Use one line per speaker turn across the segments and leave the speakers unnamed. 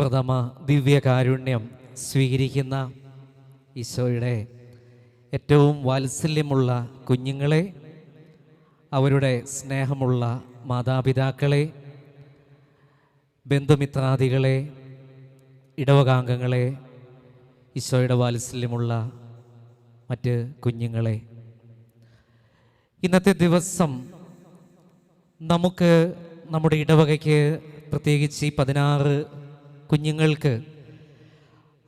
പ്രഥമ ദിവ്യകാരുണ്യം സ്വീകരിക്കുന്ന ഈശോയുടെ ഏറ്റവും വാത്സല്യമുള്ള കുഞ്ഞുങ്ങളെ അവരുടെ സ്നേഹമുള്ള മാതാപിതാക്കളെ ബന്ധുമിത്രാദികളെ ഇടവകാംഗങ്ങളെ ഈശോയുടെ വാത്സല്യമുള്ള മറ്റ് കുഞ്ഞുങ്ങളെ. ഇന്നത്തെ ദിവസം നമുക്ക് നമ്മുടെ ഇടവകയ്ക്ക് പ്രത്യേകിച്ച് ഈ പതിനാറ് കുഞ്ഞുങ്ങൾക്ക്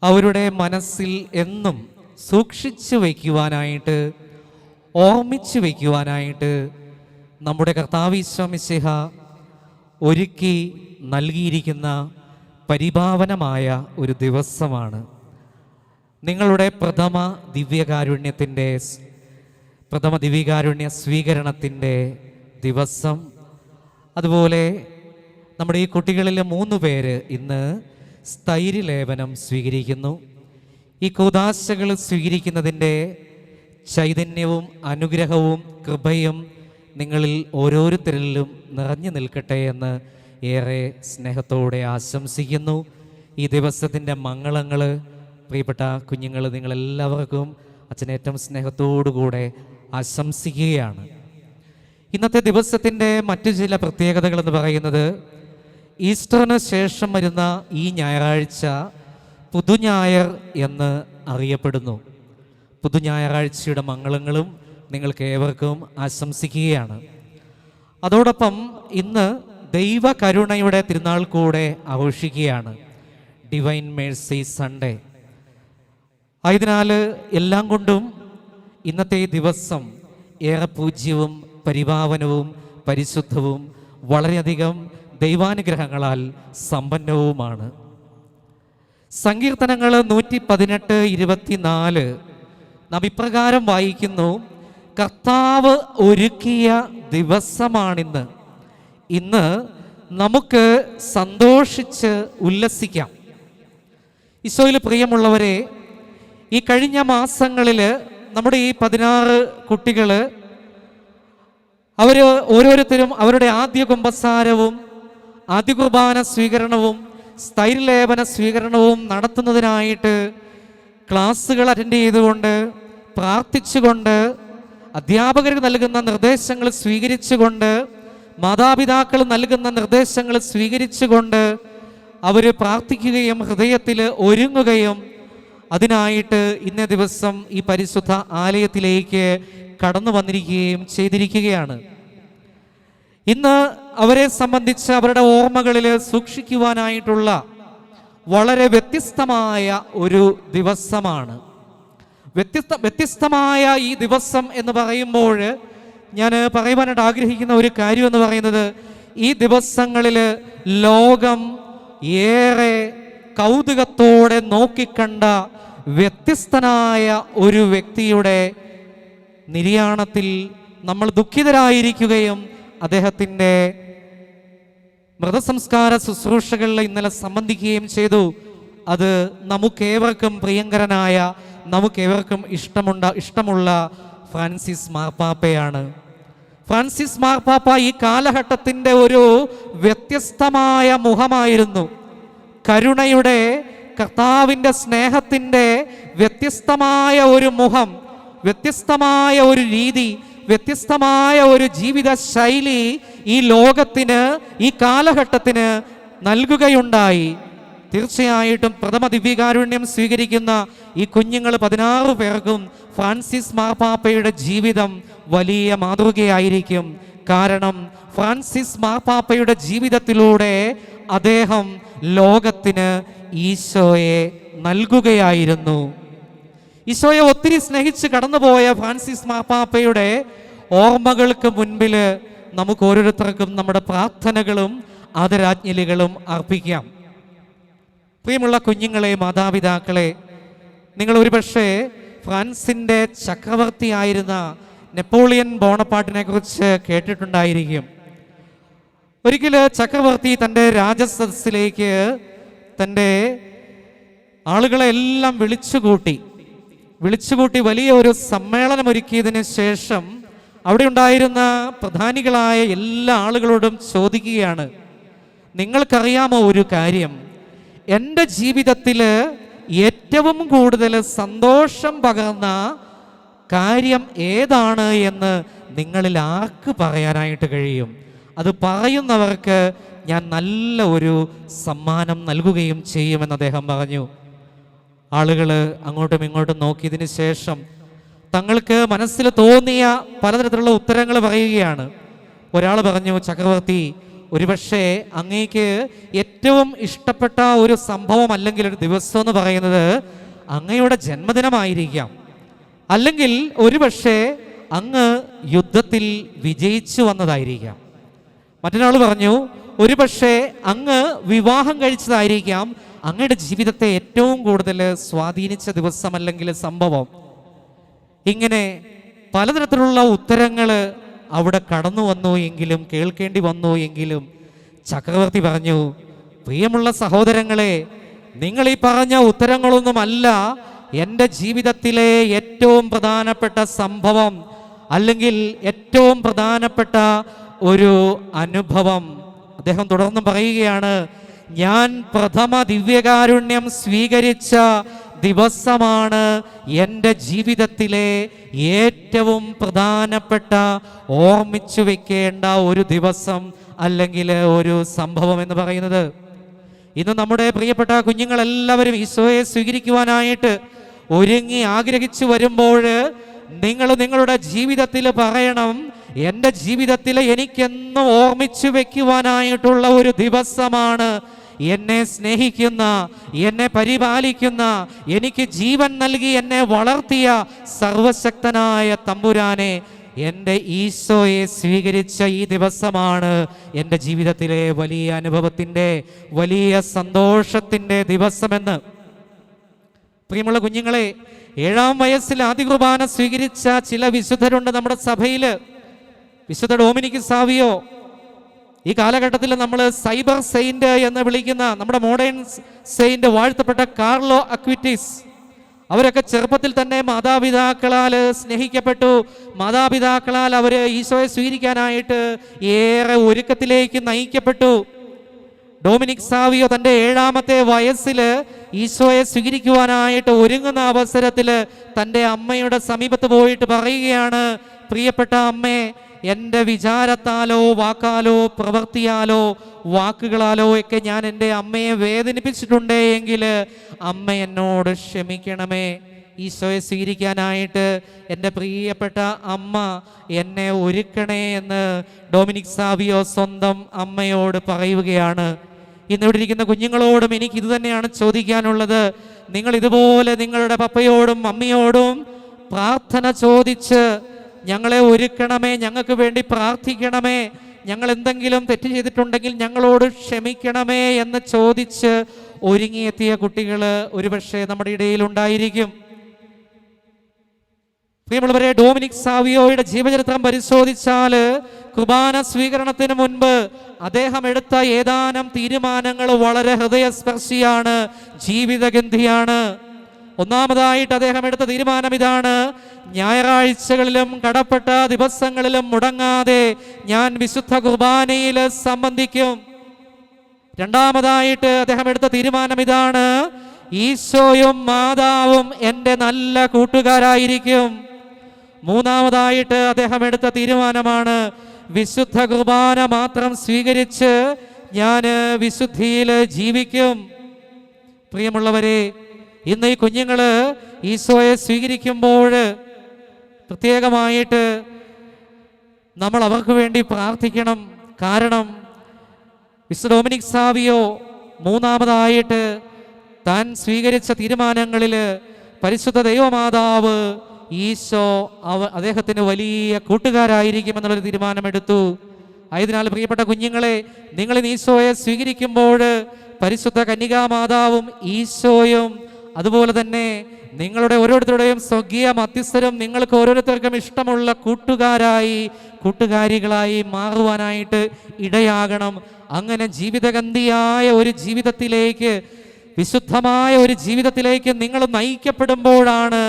അവരുടെ മനസ്സിൽ എന്നും സൂക്ഷിച്ചു വയ്ക്കുവാനായിട്ട് ഓർമ്മിച്ചു വയ്ക്കുവാനായിട്ട് നമ്മുടെ കർത്താവിശ്വമിശിഹ ഒരുക്കി നൽകിയിരിക്കുന്ന പരിഭാവനമായ ഒരു ദിവസമാണ്. നിങ്ങളുടെ പ്രഥമ ദിവ്യകാരുണ്യത്തിന്റെ പ്രഥമ ദിവ്യകാരുണ്യ സ്വീകരണത്തിന്റെ ദിവസം. അതുപോലെ നമ്മുടെ ഈ കുട്ടികളിലെ മൂന്ന് പേര് ഇന്ന് സ്ഥൈര്യലേപനം സ്വീകരിക്കുന്നു. ഈ കൂതാശകൾ സ്വീകരിക്കുന്നതിന്റെ ചൈതന്യവും അനുഗ്രഹവും കൃപയും നിങ്ങളിൽ ഓരോരുത്തരിലും നിറഞ്ഞു നിൽക്കട്ടെ എന്ന് ഏറെ സ്നേഹത്തോടെ ആശംസിക്കുന്നു. ഈ ദിവസത്തിന്റെ മംഗളങ്ങൾ പ്രിയപ്പെട്ട കുഞ്ഞുങ്ങൾ നിങ്ങളെല്ലാവർക്കും അച്ഛനേറ്റവും സ്നേഹത്തോടുകൂടെ ആശംസിക്കുകയാണ്. ഇന്നത്തെ ദിവസത്തിന്റെ മറ്റു ചില പ്രത്യേകതകൾ എന്ന് പറയുന്നത് ഈസ്റ്ററിന് ശേഷം വരുന്ന ഈ ഞായറാഴ്ച പുതുഞായർ എന്ന് അറിയപ്പെടുന്നു. പുതുഞായറാഴ്ചയുടെ മംഗളങ്ങളും നിങ്ങൾക്ക് ഏവർക്കും ആശംസിക്കുകയാണ്. അതോടൊപ്പം ഇന്ന് ദൈവകരുണയുടെ തിരുനാൾ കൂടെ ആഘോഷിക്കുകയാണ്. ഡിവൈൻ മേഴ്സി സൺഡേ ആയതിനാൽ എല്ലാം കൊണ്ടും ഇന്നത്തെ ദിവസം ഏറെ പൂജ്യവും പരിപാവനവും പരിശുദ്ധവും വളരെയധികം ദൈവാനുഗ്രഹങ്ങളാൽ സമ്പന്നവുമാണ്. സങ്കീർത്തനങ്ങൾ നൂറ്റി പതിനെട്ട് ഇരുപത്തിനാല് നാം ഇപ്രകാരം വായിക്കുന്നു കർത്താവ് ഒരുക്കിയ ദിവസമാണിന്ന്. ഇന്ന് നമുക്ക് സന്തോഷിച്ച് ഉല്ലസിക്കാം. ഈശോയിൽ പ്രിയമുള്ളവരെ ഈ കഴിഞ്ഞ മാസങ്ങളിൽ നമ്മുടെ ഈ പതിനാറ് കുട്ടികൾ അവർ ഓരോരുത്തരും അവരുടെ ആദ്യ കുമ്പസാരവും ആദ്യ കുർബാന സ്വീകരണവും സ്ഥൈര്യലേപന സ്വീകരണവും നടത്തുന്നതിനായിട്ട് ക്ലാസ്സുകൾ അറ്റൻഡ് ചെയ്തുകൊണ്ട് പ്രാർത്ഥിച്ചുകൊണ്ട് അധ്യാപകർ നൽകുന്ന നിർദ്ദേശങ്ങൾ സ്വീകരിച്ചുകൊണ്ട് മാതാപിതാക്കൾ നൽകുന്ന നിർദ്ദേശങ്ങൾ സ്വീകരിച്ചുകൊണ്ട് അവർ പ്രാർത്ഥിക്കുകയും ഹൃദയത്തിൽ ഒരുങ്ങുകയും അതിനായിട്ട് ഇന്നേ ദിവസം ഈ പരിശുദ്ധ ആലയത്തിലേക്ക് കടന്നു വന്നിരിക്കുകയും ചെയ്തിരിക്കുകയാണ്. ഇന്ന് അവരെ സംബന്ധിച്ച് അവരുടെ ഓർമ്മകളിൽ സൂക്ഷിക്കുവാനായിട്ടുള്ള വളരെ വ്യത്യസ്തമായ ഒരു ദിവസമാണ്. വ്യത്യസ്ത വ്യത്യസ്തമായ ഈ ദിവസം എന്ന് പറയുമ്പോൾ ഞാൻ പറയുവാനായിട്ട് ആഗ്രഹിക്കുന്ന ഒരു കാര്യം എന്ന് പറയുന്നത് ഈ ദിവസങ്ങളിൽ ലോകം ഏറെ കൗതുകത്തോടെ നോക്കിക്കണ്ട വ്യത്യസ്തനായ ഒരു വ്യക്തിയുടെ നിര്യാണത്തിൽ നമ്മൾ ദുഃഖിതരായിരിക്കുകയും അദ്ദേഹത്തിന്റെ മൃതസംസ്കാര ശുശ്രൂഷകളിൽ ഇന്നലെ സംബന്ധിക്കുകയും ചെയ്തു. അത് നമുക്കേവർക്കും പ്രിയങ്കരനായ നമുക്കേവർക്കും ഇഷ്ടമുണ്ട ഇഷ്ടമുള്ള ഫ്രാൻസിസ് മാർപ്പാപ്പയാണ്. ഫ്രാൻസിസ് മാർപ്പാപ്പ ഈ കാലഘട്ടത്തിന്റെ ഒരു വ്യത്യസ്തമായ മുഖമായിരുന്നു. കരുണയുടെ കർത്താവിന്റെ സ്നേഹത്തിന്റെ വ്യത്യസ്തമായ ഒരു മുഖം വ്യത്യസ്തമായ ഒരു രീതി വ്യത്യസ്തമായ ഒരു ജീവിത ശൈലി ഈ ലോകത്തിന് ഈ കാലഘട്ടത്തിന് നൽകുകയുണ്ടായി. തീർച്ചയായിട്ടും പ്രഥമ ദിവ്യകാരുണ്യം സ്വീകരിക്കുന്ന ഈ കുഞ്ഞുങ്ങൾ പതിനാറ് പേർക്കും ഫ്രാൻസിസ് മാർപ്പാപ്പയുടെ ജീവിതം വലിയ മാതൃകയായിരിക്കും. കാരണം ഫ്രാൻസിസ് മാർപ്പാപ്പയുടെ ജീവിതത്തിലൂടെ അദ്ദേഹം ലോകത്തിന് ഈശോയെ നൽകുകയായിരുന്നു. ഈശോയെ ഒത്തിരി സ്നേഹിച്ച് കടന്നുപോയ ഫ്രാൻസിസ് മാപ്പാപ്പയുടെ ഓർമ്മകൾക്ക് മുൻപിൽ നമുക്ക് ഓരോരുത്തർക്കും നമ്മുടെ പ്രാർത്ഥനകളും ആദരാജ്ഞലികളും അർപ്പിക്കാം. പ്രിയമുള്ള കുഞ്ഞുങ്ങളെ മാതാപിതാക്കളെ നിങ്ങൾ ഒരുപക്ഷെ ഫ്രാൻസിന്റെ ചക്രവർത്തിയായിരുന്ന നെപ്പോളിയൻ ബോണപ്പാട്ടിനെ കുറിച്ച് കേട്ടിട്ടുണ്ടായിരിക്കും. ഒരിക്കൽ ചക്രവർത്തി തന്റെ രാജസദസ്സിലേക്ക് തന്റെ ആളുകളെ എല്ലാം വിളിച്ചുകൂട്ടി. വിളിച്ചുകൂട്ടി വലിയ ഒരു സമ്മേളനം ഒരുക്കിയതിന് ശേഷം അവിടെ ഉണ്ടായിരുന്ന പ്രധാനികളായ എല്ലാ ആളുകളോടും ചോദിക്കുകയാണ് നിങ്ങൾക്കറിയാമോ ഒരു കാര്യം? എന്റെ ജീവിതത്തിൽ ഏറ്റവും കൂടുതൽ സന്തോഷം പകർന്ന കാര്യം ഏതാണ് എന്ന് നിങ്ങളിൽ ആർക്ക് പറയാനായിട്ട് കഴിയും? അത് പറയുന്നവർക്ക് ഞാൻ നല്ല ഒരു സമ്മാനം നൽകുകയും ചെയ്യുമെന്ന് അദ്ദേഹം പറഞ്ഞു. ആളുകൾ അങ്ങോട്ടും ഇങ്ങോട്ടും നോക്കിയതിന് ശേഷം തങ്ങൾക്ക് മനസ്സിൽ തോന്നിയ പലതരത്തിലുള്ള ഉത്തരങ്ങൾ പറയുകയാണ്. ഒരാൾ പറഞ്ഞു ചക്രവർത്തി ഒരുപക്ഷെ അങ്ങേക്ക് ഏറ്റവും ഇഷ്ടപ്പെട്ട ഒരു സംഭവം അല്ലെങ്കിൽ ഒരു ദിവസം എന്ന് പറയുന്നത് അങ്ങയുടെ ജന്മദിനമായിരിക്കാം. അല്ലെങ്കിൽ ഒരുപക്ഷെ അങ്ങ് യുദ്ധത്തിൽ വിജയിച്ചു വന്നതായിരിക്കാം. മറ്റൊരാൾ പറഞ്ഞു ഒരുപക്ഷെ അങ്ങ് വിവാഹം കഴിച്ചതായിരിക്കാം അങ്ങയുടെ ജീവിതത്തെ ഏറ്റവും കൂടുതൽ സ്വാധീനിച്ച ദിവസം അല്ലെങ്കിൽ സംഭവം ഇങ്ങനെ പലതരത്തിലുള്ള ഉത്തരങ്ങൾ അവിടെ കടന്നു വന്നു എങ്കിലും കേൾക്കേണ്ടി വന്നു എങ്കിലും ചക്രവർത്തി പറഞ്ഞു പ്രിയമുള്ള സഹോദരങ്ങളെ നിങ്ങൾ ഈ പറഞ്ഞ ഉത്തരങ്ങളൊന്നുമല്ല. എന്റെ ജീവിതത്തിലെ ഏറ്റവും പ്രധാനപ്പെട്ട സംഭവം അല്ലെങ്കിൽ ഏറ്റവും പ്രധാനപ്പെട്ട ഒരു അനുഭവം. അദ്ദേഹം തുടർന്ന് പറയുകയാണ് ഞാൻ പ്രഥമ ദിവ്യകാരുണ്യം സ്വീകരിച്ച ദിവസമാണ് എന്റെ ജീവിതത്തിലെ ഏറ്റവും പ്രധാനപ്പെട്ട ഓർമ്മിച്ചു വെക്കേണ്ട ഒരു ദിവസം അല്ലെങ്കിൽ ഒരു സംഭവം എന്ന് പറയുന്നത്. ഇന്ന് നമ്മുടെ പ്രിയപ്പെട്ട കുഞ്ഞുങ്ങളെല്ലാവരും ഈശോയെ സ്വീകരിക്കുവാനായിട്ട് ഒരുങ്ങി ആഗ്രഹിച്ചു വരുമ്പോൾ നിങ്ങൾ നിങ്ങളുടെ ജീവിതത്തിൽ പറയണം എന്റെ ജീവിതത്തിൽ എനിക്കെന്നും ഓർമ്മിച്ചു വെക്കുവാനായിട്ടുള്ള ഒരു ദിവസമാണ് എന്നെ സ്നേഹിക്കുന്ന എന്നെ പരിപാലിക്കുന്ന എനിക്ക് ജീവൻ നൽകി എന്നെ വളർത്തിയ സർവശക്തനായ തമ്പുരാനെ എന്റെ ഈശോയെ സ്വീകരിച്ച ഈ ദിവസമാണ് എന്റെ ജീവിതത്തിലെ വലിയ അനുഭവത്തിന്റെ വലിയ സന്തോഷത്തിന്റെ ദിവസമെന്ന്. പ്രിയമുള്ള കുഞ്ഞുങ്ങളെ ഏഴാം വയസ്സിൽ ആദ്യ കുർബാന സ്വീകരിച്ച ചില വിശുദ്ധരുണ്ട് നമ്മുടെ സഭയിൽ വിശുദ്ധ ഡോമിനിക്ക് സാവിയോ ഈ കാലഘട്ടത്തിൽ നമ്മൾ സൈബർ സെയിന്റ് എന്ന് വിളിക്കുന്ന നമ്മുടെ മോഡേൺ സെയിന്റ് വാഴ്ത്തപ്പെട്ട കാർലോ അക്വിറ്റീസ്. അവരൊക്കെ ചെറുപ്പത്തിൽ തന്നെ മാതാപിതാക്കളാൽ സ്നേഹിക്കപ്പെട്ടു. മാതാപിതാക്കളാൽ അവർ ഈശോയെ സ്വീകരിക്കാനായിട്ട് ഏറെ ഒരുക്കത്തിലേക്ക് നയിക്കപ്പെട്ടു. ഡൊമിനിക് സാവിയോ തന്റെ ഏഴാമത്തെ വയസ്സിൽ ഈശോയെ സ്വീകരിക്കുവാനായിട്ട് ഒരുങ്ങുന്ന അവസരത്തിൽ തന്റെ അമ്മയുടെ സമീപത്ത് പോയിട്ട് പറയുകയാണ് പ്രിയപ്പെട്ട അമ്മേ എന്റെ വിചാരത്താലോ വാക്കാലോ പ്രവൃത്തിയാലോ വാക്കുകളാലോ ഒക്കെ ഞാൻ എന്റെ അമ്മയെ വേദനിപ്പിച്ചിട്ടുണ്ടേ എങ്കിൽ അമ്മ എന്നോട് ക്ഷമിക്കണമേ. ഈശോയെ സ്വീകരിക്കാനായിട്ട് എന്റെ പ്രിയപ്പെട്ട അമ്മ എന്നെ ഒരുക്കണേ എന്ന് ഡൊമിനിക് സാവിയോ സ്വന്തം അമ്മയോട് പറയുകയാണ്. ഇന്നിവിടെ ഇരിക്കുന്ന കുഞ്ഞുങ്ങളോടും എനിക്ക് ഇത് തന്നെയാണ് ചോദിക്കാനുള്ളത്. നിങ്ങൾ ഇതുപോലെ നിങ്ങളുടെ പപ്പയോടും അമ്മയോടും പ്രാർത്ഥന ചോദിച്ച് ഞങ്ങളെ ഒരുക്കണമേ ഞങ്ങൾക്ക് വേണ്ടി പ്രാർത്ഥിക്കണമേ. ഞങ്ങൾ എന്തെങ്കിലും തെറ്റ് ചെയ്തിട്ടുണ്ടെങ്കിൽ ഞങ്ങളോട് ക്ഷമിക്കണമേ എന്ന് ചോദിച്ച് ഒരുങ്ങിയെത്തിയ കുട്ടികൾ ഒരുപക്ഷെ നമ്മുടെ ഇടയിൽ ഉണ്ടായിരിക്കും. പ്രിയമുള്ളവരെ ഡോമിനിക് സാവിയോയുടെ ജീവചരിത്രം പരിശോധിച്ചാൽ കുർബാന സ്വീകരണത്തിന് മുൻപ് അദ്ദേഹം എടുത്ത ഏതാനും തീരുമാനങ്ങൾ വളരെ ഹൃദയസ്പർശിയാണ് ജീവിതഗന്ധിയാണ്. ഒന്നാമതായിട്ട് അദ്ദേഹം എടുത്ത തീരുമാനം ഇതാണ്. ഞായറാഴ്ചകളിലും കടപ്പെട്ട ദിവസങ്ങളിലും മുടങ്ങാതെ ഞാൻ വിശുദ്ധ കുർബാനയിൽ സംബന്ധിക്കും. രണ്ടാമതായിട്ട് അദ്ദേഹം എടുത്ത തീരുമാനം ഇതാണ്. ഈശോയും മാതാവും എന്റെ നല്ല കൂട്ടുകാരായിരിക്കും. മൂന്നാമതായിട്ട് അദ്ദേഹം എടുത്ത തീരുമാനമാണ് വിശുദ്ധ കുർബാന മാത്രം സ്വീകരിച്ച് ഞാൻ വിശുദ്ധിയിൽ ജീവിക്കും. പ്രിയമുള്ളവരെ ഇന്ന് ഈ കുഞ്ഞുങ്ങൾ ഈശോയെ സ്വീകരിക്കുമ്പോൾ പ്രത്യേകമായിട്ട് നമ്മൾ അവർക്ക് വേണ്ടി പ്രാർത്ഥിക്കണം. കാരണം മിസ്റ്റർ ഡൊമിനിക് സാവിയോ മൂന്നാമതായിട്ട് താൻ സ്വീകരിച്ച തീരുമാനങ്ങളിൽ പരിശുദ്ധ ദൈവമാതാവ് ഈശോ അവ അദ്ദേഹത്തിന് വലിയ കൂട്ടുകാരായിരിക്കും എന്നുള്ളൊരു തീരുമാനമെടുത്തു. ആയതിനാൽ പ്രിയപ്പെട്ട കുഞ്ഞുങ്ങളെ നിങ്ങൾ ഈശോയെ സ്വീകരിക്കുമ്പോൾ പരിശുദ്ധ കന്യകാമാതാവും ഈശോയും അതുപോലെ തന്നെ നിങ്ങളുടെ ഓരോരുത്തരുടെയും സ്വകീയ മധ്യസ്ഥരും നിങ്ങൾക്ക് ഓരോരുത്തർക്കും ഇഷ്ടമുള്ള കൂട്ടുകാരായി കൂട്ടുകാരികളായി മാറുവാനായിട്ട് ഇടയാകണം. അങ്ങനെ ജീവിതഗന്ധിയായ ഒരു ജീവിതത്തിലേക്ക് വിശുദ്ധമായ ഒരു ജീവിതത്തിലേക്ക് നിങ്ങൾ നയിക്കപ്പെടുമ്പോഴാണ്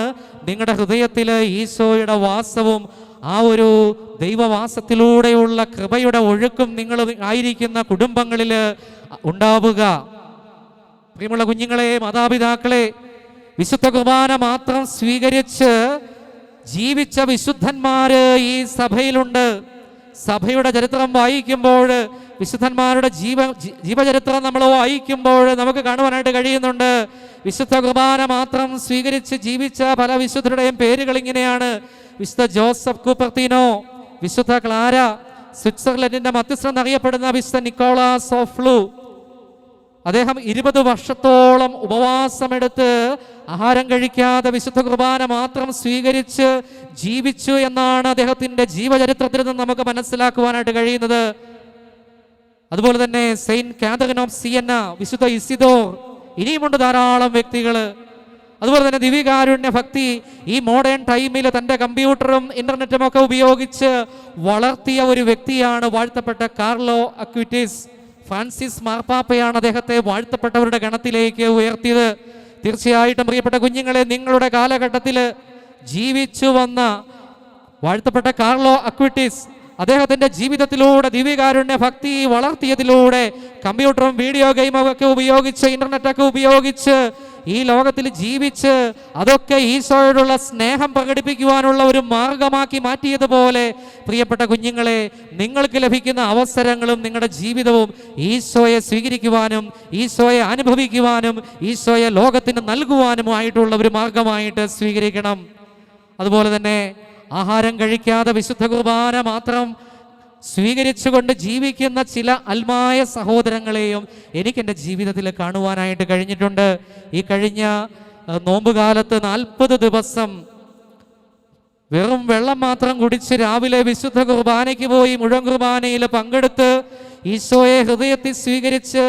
നിങ്ങളുടെ ഹൃദയത്തിൽ ഈശോയുടെ വാസവും ആ ഒരു ദൈവവാസത്തിലൂടെയുള്ള കൃപയുടെ ഒഴുക്കും നിങ്ങൾ ആയിരിക്കുന്ന കുടുംബങ്ങളിൽ ഉണ്ടാവുക. പ്രിയമുള്ള കുഞ്ഞുങ്ങളെ മാതാപിതാക്കളെ വിശുദ്ധ കുർബാന മാത്രം സ്വീകരിച്ച് ജീവിച്ച വിശുദ്ധന്മാര് ഈ സഭയിലുണ്ട്. സഭയുടെ ചരിത്രം വായിക്കുമ്പോൾ വിശുദ്ധന്മാരുടെ ജീവ ജീവചരിത്രം നമ്മൾ വായിക്കുമ്പോൾ നമുക്ക് കാണുവാനായിട്ട് കഴിയുന്നുണ്ട്. വിശുദ്ധ കുർബാന മാത്രം സ്വീകരിച്ച് ജീവിച്ച പല വിശുദ്ധരുടെയും പേരുകൾ ഇങ്ങനെയാണ്. വിശുദ്ധ ജോസഫ് കൂപ്പർത്തിനോ വിശുദ്ധ ക്ലാര സ്വിറ്റ്സർലൻഡിന്റെ മധ്യസ്ഥം എന്നറിയപ്പെടുന്ന വിശുദ്ധ നിക്കോളാസ് ഓഫ്ലു അദ്ദേഹം ഇരുപത് വർഷത്തോളം ഉപവാസമെടുത്ത് ആഹാരം കഴിക്കാതെ വിശുദ്ധ കുർബാന മാത്രം സ്വീകരിച്ച് ജീവിച്ചു എന്നാണ് അദ്ദേഹത്തിന്റെ ജീവചരിത്രത്തിൽ നിന്ന് നമുക്ക് മനസ്സിലാക്കുവാനായിട്ട് കഴിയുന്നത്. അതുപോലെ തന്നെ സെയിന്റ് കാതറിൻ ഓഫ് സിയന്ന വിശുദ്ധ ഇസിദോർ ഇനിയുമുണ്ട് ധാരാളം വ്യക്തികൾ അതുപോലെ തന്നെ ദിവ്യകാരുണ്യ ഭക്തി ഈ മോഡേൺ ടൈമിൽ തന്റെ കമ്പ്യൂട്ടറും ഇന്റർനെറ്റും ഒക്കെ ഉപയോഗിച്ച് വളർത്തിയ ഒരു വ്യക്തിയാണ് വാഴ്ത്തപ്പെട്ട കാർലോ അക്വിറ്റിസ്. ഫ്രാൻസിസ് മാർപ്പാപ്പയാണ് അദ്ദേഹത്തെ വാഴ്ത്തപ്പെട്ടവരുടെ ഗണത്തിലേക്ക് ഉയർത്തിയത്. തീർച്ചയായിട്ടും പ്രിയപ്പെട്ട കുഞ്ഞുങ്ങളെ നിങ്ങളുടെ കാലഘട്ടത്തിൽ ജീവിച്ചു വന്ന വാഴ്ത്തപ്പെട്ട കാർലോ അക്വിറ്റിസ് അദ്ദേഹത്തിന്റെ ജീവിതത്തിലൂടെ ദിവ്യകാരുണ്യ ഭക്തി വളർത്തിയതിലൂടെ കമ്പ്യൂട്ടറും വീഡിയോ ഗെയിമും ഒക്കെ ഉപയോഗിച്ച് ഇന്റർനെറ്റൊക്കെ ഉപയോഗിച്ച് ഈ ലോകത്തിൽ ജീവിച്ച് അതൊക്കെ ഈശോയോടുള്ള സ്നേഹം പ്രകടിപ്പിക്കുവാനുള്ള ഒരു മാർഗമാക്കി മാറ്റിയതുപോലെ പ്രിയപ്പെട്ട കുഞ്ഞുങ്ങളെ നിങ്ങൾക്ക് ലഭിക്കുന്ന അവസരങ്ങളും നിങ്ങളുടെ ജീവിതവും ഈശോയെ സ്വീകരിക്കുവാനും ഈശോയെ അനുഭവിക്കുവാനും ഈശോയെ ലോകത്തിന് നൽകുവാനുമായിട്ടുള്ള ഒരു മാർഗമായിട്ട് സ്വീകരിക്കണം. അതുപോലെ തന്നെ ആഹാരം കഴിക്കാതെ വിശുദ്ധ കുർബാന മാത്രം സ്വീകരിച്ചുകൊണ്ട് ജീവിക്കുന്ന ചില അൽമായ സഹോദരങ്ങളെയും എനിക്ക് എന്റെ ജീവിതത്തിൽ കാണുവാനായിട്ട് കഴിഞ്ഞിട്ടുണ്ട്. ഈ കഴിഞ്ഞ നോമ്പുകാലത്ത് നാൽപ്പത് ദിവസം വെറും വെള്ളം മാത്രം കുടിച്ച് രാവിലെ വിശുദ്ധ കുർബാനയ്ക്ക് പോയി മുഴുവൻ കുർബാനയിൽ പങ്കെടുത്ത് ഈശോയെ ഹൃദയത്തിൽ സ്വീകരിച്ച്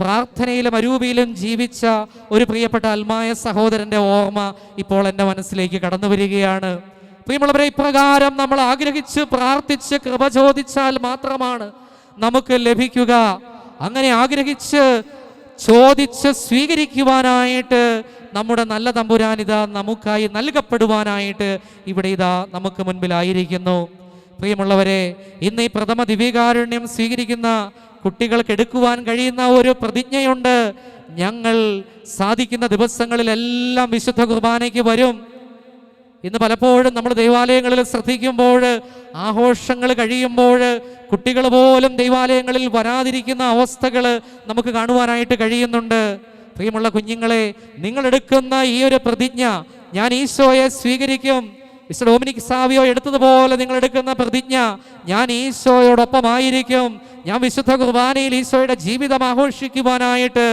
പ്രാർത്ഥനയിലും അരൂപിയിലും ജീവിച്ച ഒരു പ്രിയപ്പെട്ട അൽമായ സഹോദരന്റെ ഓർമ്മ ഇപ്പോൾ എന്റെ മനസ്സിലേക്ക് കടന്നു വരികയാണ്. പ്രിയമുള്ളവരെ ഇപ്രകാരം നമ്മൾ ആഗ്രഹിച്ച് പ്രാർത്ഥിച്ച് കൃപ ചോദിച്ചാൽ മാത്രമാണ് നമുക്ക് ലഭിക്കുക. അങ്ങനെ ആഗ്രഹിച്ച് ചോദിച്ച് സ്വീകരിക്കുവാനായിട്ട് നമ്മുടെ നല്ല തമ്പുരാൻ ഇതാ നമുക്കായി നൽകപ്പെടുവാനായിട്ട് ഇവിടെ ഇതാ നമുക്ക് മുൻപിലായിരിക്കുന്നു. പ്രിയമുള്ളവരെ ഇന്ന് ഈ പ്രഥമ ദിവ്യകാരുണ്യം സ്വീകരിക്കുന്ന കുട്ടികൾക്ക് എടുക്കുവാൻ കഴിയുന്ന ഒരു പ്രതിജ്ഞയുണ്ട്. ഞങ്ങൾ സാധിക്കുന്ന ദിവസങ്ങളിലെല്ലാം വിശുദ്ധ കുർബാനയ്ക്ക് വരും. ഇന്ന് പലപ്പോഴും നമ്മൾ ദൈവാലയങ്ങളിൽ ശ്രദ്ധിക്കുമ്പോൾ ആഘോഷങ്ങൾ കഴിയുമ്പോൾ കുട്ടികൾ പോലും ദൈവാലയങ്ങളിൽ വരാതിരിക്കുന്ന അവസ്ഥകൾ നമുക്ക് കാണുവാനായിട്ട് കഴിയുന്നുണ്ട്. പ്രിയമുള്ള കുഞ്ഞുങ്ങളെ നിങ്ങൾ എടുക്കുന്ന ഈ ഒരു പ്രതിജ്ഞ ഞാൻ ഈശോയെ സ്വീകരിക്കും. മിസ്റ്റർ ഡോമിനിക് സാവിയോ എടുത്തതുപോലെ നിങ്ങൾ എടുക്കുന്ന പ്രതിജ്ഞ ഞാൻ ഈശോയോടൊപ്പമായിരിക്കും. ഞാൻ വിശുദ്ധ കുർബാനയിൽ ഈശോയുടെ ജീവിതം ആഘോഷിക്കുവാനായിട്ട്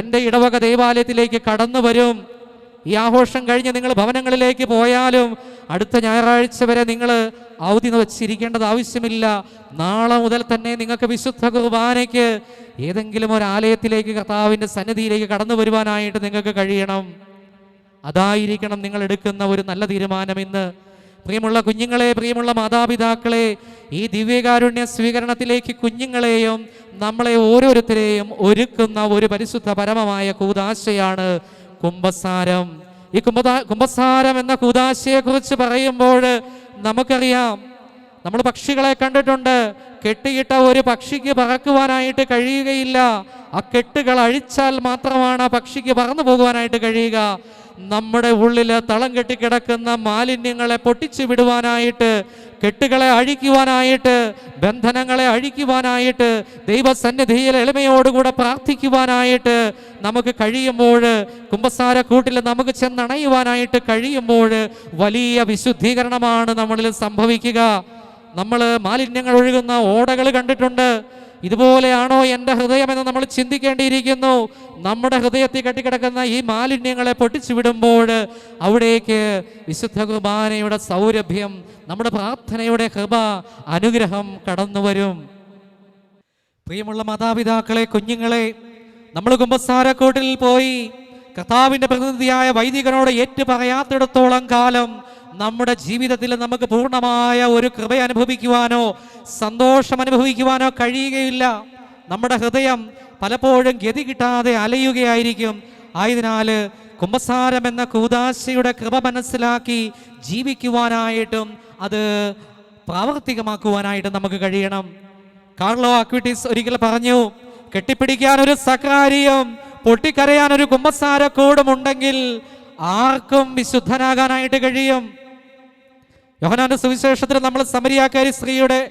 എന്റെ ഇടവക ദൈവാലയത്തിലേക്ക് കടന്നു വരും. ഈ ആഘോഷം കഴിഞ്ഞ് നിങ്ങൾ ഭവനങ്ങളിലേക്ക് പോയാലും അടുത്ത ഞായറാഴ്ച വരെ നിങ്ങൾ അവധി വച്ചിരിക്കേണ്ടത് ആവശ്യമില്ല. നാളെ മുതൽ തന്നെ നിങ്ങൾക്ക് വിശുദ്ധ കുർബാനയ്ക്ക് ഏതെങ്കിലും ഒരു ആലയത്തിലേക്ക് കർത്താവിന്റെ സന്നിധിയിലേക്ക് കടന്നു വരുവാനായിട്ട് നിങ്ങൾക്ക് കഴിയണം. അതായിരിക്കണം നിങ്ങൾ എടുക്കുന്ന ഒരു നല്ല തീരുമാനം ഇന്ന്. പ്രിയമുള്ള കുഞ്ഞുങ്ങളെ പ്രിയമുള്ള മാതാപിതാക്കളെ ഈ ദിവ്യകാരുണ്യ സ്വീകരണത്തിലേക്ക് കുഞ്ഞുങ്ങളെയും നമ്മളെ ഓരോരുത്തരെയും ഒരുക്കുന്ന ഒരു പരിശുദ്ധ പരമമായ കൂതാശയാണ് കുംഭസാരം. ഈ കുംഭ കുംഭസാരം എന്ന കുദാശയെ കുറിച്ച് പറയുമ്പോൾ നമുക്കറിയാം നമ്മൾ പക്ഷികളെ കണ്ടിട്ടുണ്ട്. കെട്ടിയിട്ട ഒരു പക്ഷിക്ക് പറക്കുവാനായിട്ട് കഴിയുകയില്ല. ആ കെട്ടുകൾ അഴിച്ചാൽ മാത്രമാണ് പക്ഷിക്ക് പറന്നു പോകുവാനായിട്ട് കഴിയുക. നമ്മുടെ ഉള്ളിൽ തളം കെട്ടിക്കിടക്കുന്ന മാലിന്യങ്ങളെ പൊട്ടിച്ചു വിടുവാനായിട്ട് കെട്ടുകളെ അഴിക്കുവാനായിട്ട് ബന്ധനങ്ങളെ അഴിക്കുവാനായിട്ട് ദൈവസന്നിധിയിൽ എളിമയോടുകൂടെ പ്രാർത്ഥിക്കുവാനായിട്ട് നമുക്ക് കഴിയുമ്പോൾ കുംഭസാര കൂട്ടിൽ നമുക്ക് ചെന്നണയുവാനായിട്ട് കഴിയുമ്പോൾ വലിയ വിശുദ്ധീകരണമാണ് നമ്മളിൽ സംഭവിക്കുക. നമ്മൾ മാലിന്യങ്ങൾ ഒഴുകുന്ന ഓടകൾ കണ്ടിട്ടുണ്ട്. ഇതുപോലെയാണോ എന്റെ ഹൃദയമെന്ന് നമ്മൾ ചിന്തിക്കേണ്ടിയിരിക്കുന്നു. നമ്മുടെ ഹൃദയത്തിൽ കെട്ടിക്കിടക്കുന്ന ഈ മാലിന്യങ്ങളെ പൊട്ടിച്ചു വിടുമ്പോൾ അവിടേക്ക് വിശുദ്ധ കുർബാനയുടെ സൗരഭ്യം നമ്മുടെ പ്രാർത്ഥനയുടെ കൃപ അനുഗ്രഹം കടന്നു വരും. പ്രിയമുള്ള മാതാപിതാക്കളെ കുഞ്ഞുങ്ങളെ നമ്മൾ കുമ്പസാരക്കോട്ടിൽ പോയി കർത്താവിന്റെ പ്രതിനിധിയായ വൈദികനോട് ഏറ്റു പറയാത്തിടത്തോളം കാലം നമ്മുടെ ജീവിതത്തിൽ നമുക്ക് പൂർണമായ ഒരു കൃപ അനുഭവിക്കുവാനോ സന്തോഷം അനുഭവിക്കുവാനോ കഴിയുകയില്ല. നമ്മുടെ ഹൃദയം പലപ്പോഴും ഗതി കിട്ടാതെ അലയുകയായിരിക്കും. ആയതിനാൽ കുംഭസാരം എന്ന കൂതാശയുടെ കൃപ മനസ്സിലാക്കി ജീവിക്കുവാനായിട്ടും അത് പ്രാവർത്തികമാക്കുവാനായിട്ടും നമുക്ക് കഴിയണം. കാർലോ അക്വിറ്റിസ് ഒരിക്കൽ പറഞ്ഞു കെട്ടിപ്പിടിക്കാൻ ഒരു സക്കാരിയും പൊട്ടിക്കരയാൻ ഒരു കുമ്പസാരക്കൂടുമുണ്ടെങ്കിൽ ആർക്കും വിശുദ്ധനാകാനായിട്ട് കഴിയും. യോഹനാന്റെ സുവിശേഷത്തിൽ നമ്മൾ സമരിയാക്കാരി സ്ത്രീയുടെ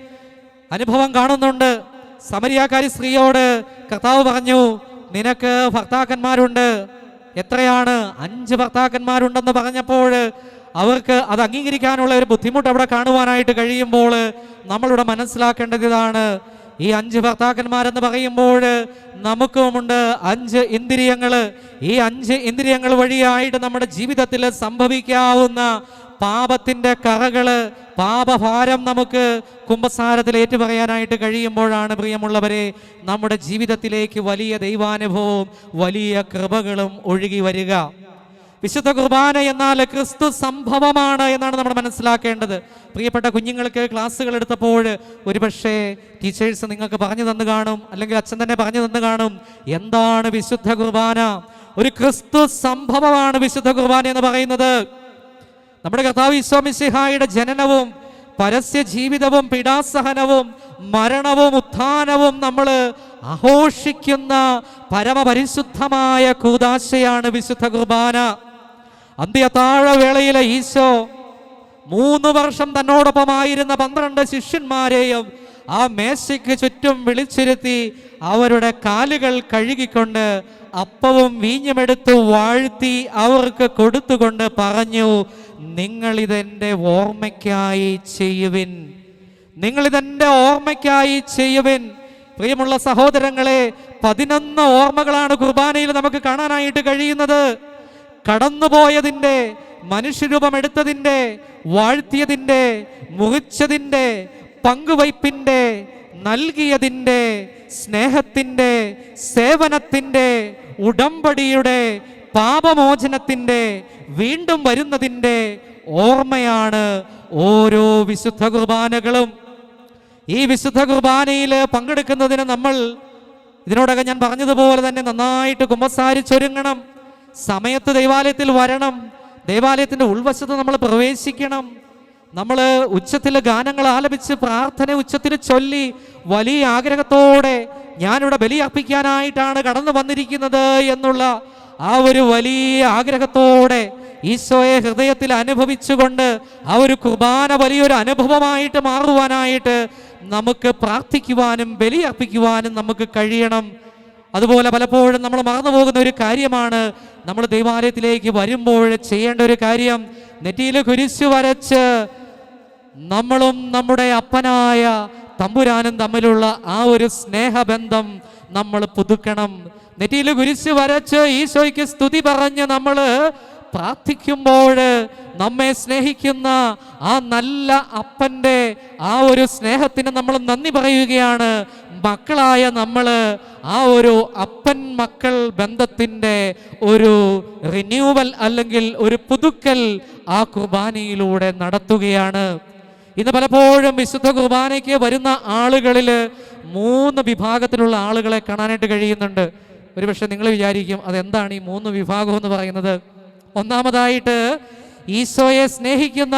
അനുഭവം കാണുന്നുണ്ട്. സമരിയാക്കാരി സ്ത്രീയോട് കർത്താവ് പറഞ്ഞു നിനക്ക് ഭർത്താക്കന്മാരുണ്ട്. എത്രയാണ്? അഞ്ച് ഭർത്താക്കന്മാരുണ്ടെന്ന് പറഞ്ഞപ്പോൾ അവർക്ക് അത് അംഗീകരിക്കാനുള്ള ഒരു ബുദ്ധിമുട്ട് അവിടെ കാണുവാനായിട്ട് കഴിയുമ്പോൾ നമ്മളിവിടെ മനസ്സിലാക്കേണ്ടത് ഇതാണ്. ഈ അഞ്ച് ഭർത്താക്കന്മാരെന്ന് പറയുമ്പോൾ നമുക്കുമുണ്ട് അഞ്ച് ഇന്ദ്രിയങ്ങൾ. ഈ അഞ്ച് ഇന്ദ്രിയങ്ങൾ വഴിയായിട്ട് നമ്മുടെ ജീവിതത്തിൽ സംഭവിക്കാവുന്ന പാപത്തിന്റെ കറകൾ പാപഭാരം നമുക്ക് കുംഭസാരത്തിൽ ഏറ്റുപറയാനായിട്ട് കഴിയുമ്പോഴാണ് പ്രിയമുള്ളവരെ നമ്മുടെ ജീവിതത്തിലേക്ക് വലിയ ദൈവാനുഭവവും വലിയ കൃപകളും ഒഴുകി വരിക. വിശുദ്ധ കുർബാന എന്നാൽ ക്രിസ്തു സംഭവമാണ് എന്നാണ് നമ്മൾ മനസ്സിലാക്കേണ്ടത്. പ്രിയപ്പെട്ട കുഞ്ഞുങ്ങൾക്ക് ക്ലാസ്സുകൾ എടുത്തപ്പോൾ ഒരുപക്ഷെ ടീച്ചേഴ്സ് നിങ്ങൾക്ക് പറഞ്ഞു തന്നു കാണും അല്ലെങ്കിൽ അച്ഛൻ തന്നെ പറഞ്ഞു തന്നു കാണും എന്താണ് വിശുദ്ധ കുർബാന? ഒരു ക്രിസ്തു സംഭവമാണ് വിശുദ്ധ കുർബാന എന്ന് പറയുന്നത്. നമ്മുടെ കർത്താവ് ഈശോമിശിഹായുടെ ജനനവും പരസ്യ ജീവിതവും പീഡാസഹനവും മരണവും ഉത്ഥാനവും നമ്മൾ ആഘോഷിക്കുന്ന പരമപരിശുദ്ധമായ കൂതാശയാണ് വിശുദ്ധ കുർബാന. അന്ത്യത്താഴവേളയിലെ ഈശോ മൂന്ന് വർഷം തന്നോടൊപ്പമായിരുന്ന പന്ത്രണ്ട് ശിഷ്യന്മാരെയും ആ മേശയ്ക്ക് ചുറ്റും വിളിച്ചിരുത്തി അവരുടെ കാലുകൾ കഴുകിക്കൊണ്ട് അപ്പവും വീഞ്ഞുമെടുത്ത് വാഴ്ത്തി അവർക്ക് കൊടുത്തുകൊണ്ട് പറഞ്ഞു നിങ്ങൾ ഇതെന്റെ ഓർമ്മയ്ക്കായി ചെയ്യുവിൻ. നിങ്ങൾ ഇതെന്റെ ഓർമ്മയ്ക്കായി ചെയ്യുവിൻ. പ്രിയമുള്ള സഹോദരങ്ങളെ പതിനൊന്ന് ഓർമ്മകളാണ് കുർബാനയിൽ നമുക്ക് കാണാനായിട്ട് കഴിയുന്നത്. കടന്നുപോയതിന്റെ മനുഷ്യരൂപമെടുത്തതിന്റെ വാഴ്ത്തിയതിന്റെ മുറിച്ചതിന്റെ പങ്കുവയ്പിന്റെ നൽകിയതിന്റെ സ്നേഹത്തിന്റെ സേവനത്തിന്റെ ഉടമ്പടിയുടെ പാപമോചനത്തിന്റെ വീണ്ടും വരുന്നതിന്റെ ഓർമ്മയാണ് ഓരോ വിശുദ്ധ കുർബാനകളും. ഈ വിശുദ്ധ കുർബാനയിൽ പങ്കെടുക്കുന്നതിന് നമ്മൾ ഇതിനോടകം ഞാൻ പറഞ്ഞതുപോലെ തന്നെ നന്നായിട്ട് കുമ്പസാരിച്ചൊരുങ്ങണം സമയത്ത് ദൈവാലയത്തിൽ വരണം. ദൈവാലയത്തിന്റെ ഉൾവശത്ത് നമ്മൾ പ്രവേശിക്കണം. നമ്മൾ ഉച്ചത്തിൽ ഗാനങ്ങൾ ആലപിച്ച് പ്രാർത്ഥന ഉച്ചത്തിൽ ചൊല്ലി വലിയ ആഗ്രഹത്തോടെ ഞാനിവിടെ ബലിയർപ്പിക്കാനായിട്ടാണ് കടന്നു വന്നിരിക്കുന്നത് എന്നുള്ള ആ ഒരു വലിയ ആഗ്രഹത്തോടെ ഈശോയെ ഹൃദയത്തിൽ അനുഭവിച്ചുകൊണ്ട് ആ ഒരു കുർബാന വലിയൊരു അനുഭവമായിട്ട് മാറുവാനായിട്ട് നമുക്ക് പ്രാർത്ഥിക്കുവാനും ബലിയർപ്പിക്കുവാനും നമുക്ക് കഴിയണം. അതുപോലെ പലപ്പോഴും നമ്മൾ മറന്നു പോകുന്ന ഒരു കാര്യമാണ്. നമ്മൾ ദൈവാലയത്തിലേക്ക് വരുമ്പോൾ ചെയ്യേണ്ട ഒരു കാര്യം നെറ്റിയിൽ കുരിശു വരച്ച് നമ്മളും നമ്മുടെ അപ്പനായ തമ്പുരാനും തമ്മിലുള്ള ആ ഒരു സ്നേഹബന്ധം നമ്മൾ പുതുക്കണം. നെറ്റിയിൽ കുരിശ് വരച്ച് ഈശോയ്ക്ക് സ്തുതി പറഞ്ഞ് നമ്മൾ പ്രാർത്ഥിക്കുമ്പോൾ നമ്മെ സ്നേഹിക്കുന്ന ആ നല്ല അപ്പന്റെ ആ ഒരു സ്നേഹത്തിന് നമ്മൾ നന്ദി പറയുകയാണ്. മക്കളായ നമ്മൾ ആ ഒരു അപ്പൻ മക്കൾ ബന്ധത്തിന്റെ ഒരു റിന്യൂവൽ അല്ലെങ്കിൽ ഒരു പുതുക്കൽ ആ കുർബാനയിലൂടെ നടത്തുകയാണ്. ഇന്ന് പലപ്പോഴും വിശുദ്ധ കുർബാനയ്ക്ക് വരുന്ന ആളുകളിൽ മൂന്ന് വിഭാഗത്തിലുള്ള ആളുകളെ കാണാനായിട്ട് കഴിയുന്നുണ്ട്. ഒരുപക്ഷെ നിങ്ങൾ വിചാരിക്കും അതെന്താണ് ഈ മൂന്ന് വിഭാഗം എന്ന് പറയുന്നത്? ഒന്നാമതായിട്ട് ഈശോയെ സ്നേഹിക്കുന്ന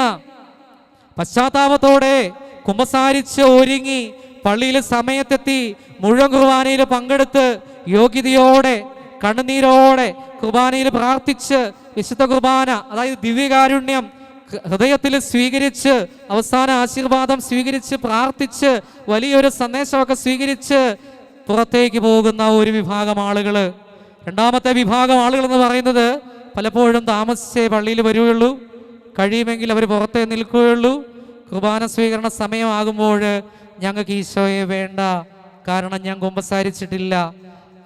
പശ്ചാത്താപത്തോടെ കുമ്പസാരിച്ച് ഒരുങ്ങി പള്ളിയിൽ സമയത്തെത്തി മുഴുവൻ കുർബാനയിൽ പങ്കെടുത്ത് യോഗ്യതയോടെ കണ്ണുനീരോടെ കുർബാനയിൽ പ്രാർത്ഥിച്ച് വിശുദ്ധ കുർബാന അതായത് ദിവ്യകാരുണ്യം ഹൃദയത്തിൽ സ്വീകരിച്ച് അവസാന ആശീർവാദം സ്വീകരിച്ച് പ്രാർത്ഥിച്ച് വലിയൊരു സന്ദേശമൊക്കെ സ്വീകരിച്ച് പുറത്തേക്ക് പോകുന്ന ഒരു വിഭാഗം ആളുകൾ രണ്ടാമത്തെ വിഭാഗം ആളുകൾ എന്ന് പറയുന്നത് പലപ്പോഴും താമസിച്ചേ പള്ളിയിൽ വരികയുള്ളൂ. കഴിയുമെങ്കിൽ അവർ പുറത്തേ നിൽക്കുകയുള്ളൂ. കുർബാന സ്വീകരണ സമയമാകുമ്പോൾ ഞങ്ങൾക്ക് ഈശോയെ വേണ്ട കാരണം ഞാൻ കുമ്പസാരിച്ചിട്ടില്ല.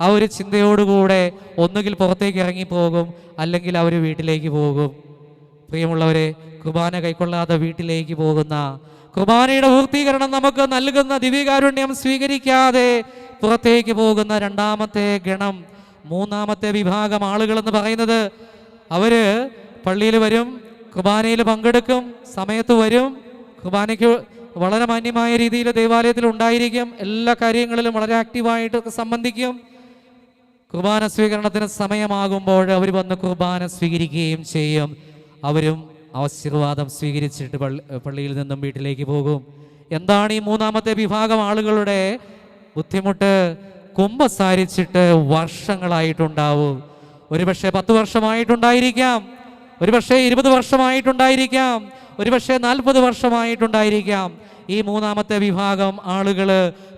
ആ ഒരു ചിന്തയോടുകൂടെ ഒന്നുകിൽ പുറത്തേക്ക് ഇറങ്ങിപ്പോകും അല്ലെങ്കിൽ അവർ വീട്ടിലേക്ക് പോകും. പ്രിയമുള്ളവരെ കുർബാന കൈക്കൊള്ളാതെ വീട്ടിലേക്ക് പോകുന്ന കുർബാനയുടെ പൂർത്തീകരണം നമുക്ക് നൽകുന്ന ദിവ്യകാരുണ്യം സ്വീകരിക്കാതെ പുറത്തേക്ക് പോകുന്ന രണ്ടാമത്തെ ഗണം മൂന്നാമത്തെ വിഭാഗം ആളുകൾ എന്ന് പറയുന്നത് അവർ പള്ളിയിൽ വരും കുർബാനയിൽ പങ്കെടുക്കും സമയത്ത് വരും കുർബാനയ്ക്ക് വളരെ മാന്യമായ രീതിയിൽ ദേവാലയത്തിൽ ഉണ്ടായിരിക്കും എല്ലാ കാര്യങ്ങളിലും വളരെ ആക്റ്റീവായിട്ട് സംബന്ധിക്കും. കുർബാന സ്വീകരണത്തിന് സമയമാകുമ്പോൾ അവർ വന്ന് കുർബാന സ്വീകരിക്കുകയും ചെയ്യും. അവരും ആശീർവാദം സ്വീകരിച്ചിട്ട് പള്ളിയിൽ നിന്നും വീട്ടിലേക്ക് പോകും. എന്താണ് ഈ മൂന്നാമത്തെ വിഭാഗം ആളുകളുടെ ബുദ്ധിമുട്ട്? കുമ്പസാരിച്ചിട്ട് വർഷങ്ങളായിട്ടുണ്ടാവും. ഒരുപക്ഷെ പത്ത് വർഷമായിട്ടുണ്ടായിരിക്കാം. ഒരുപക്ഷെ ഇരുപത് വർഷമായിട്ടുണ്ടായിരിക്കാം. ഒരുപക്ഷെ നാൽപ്പത് വർഷമായിട്ടുണ്ടായിരിക്കാം. ഈ മൂന്നാമത്തെ വിഭാഗം ആളുകൾ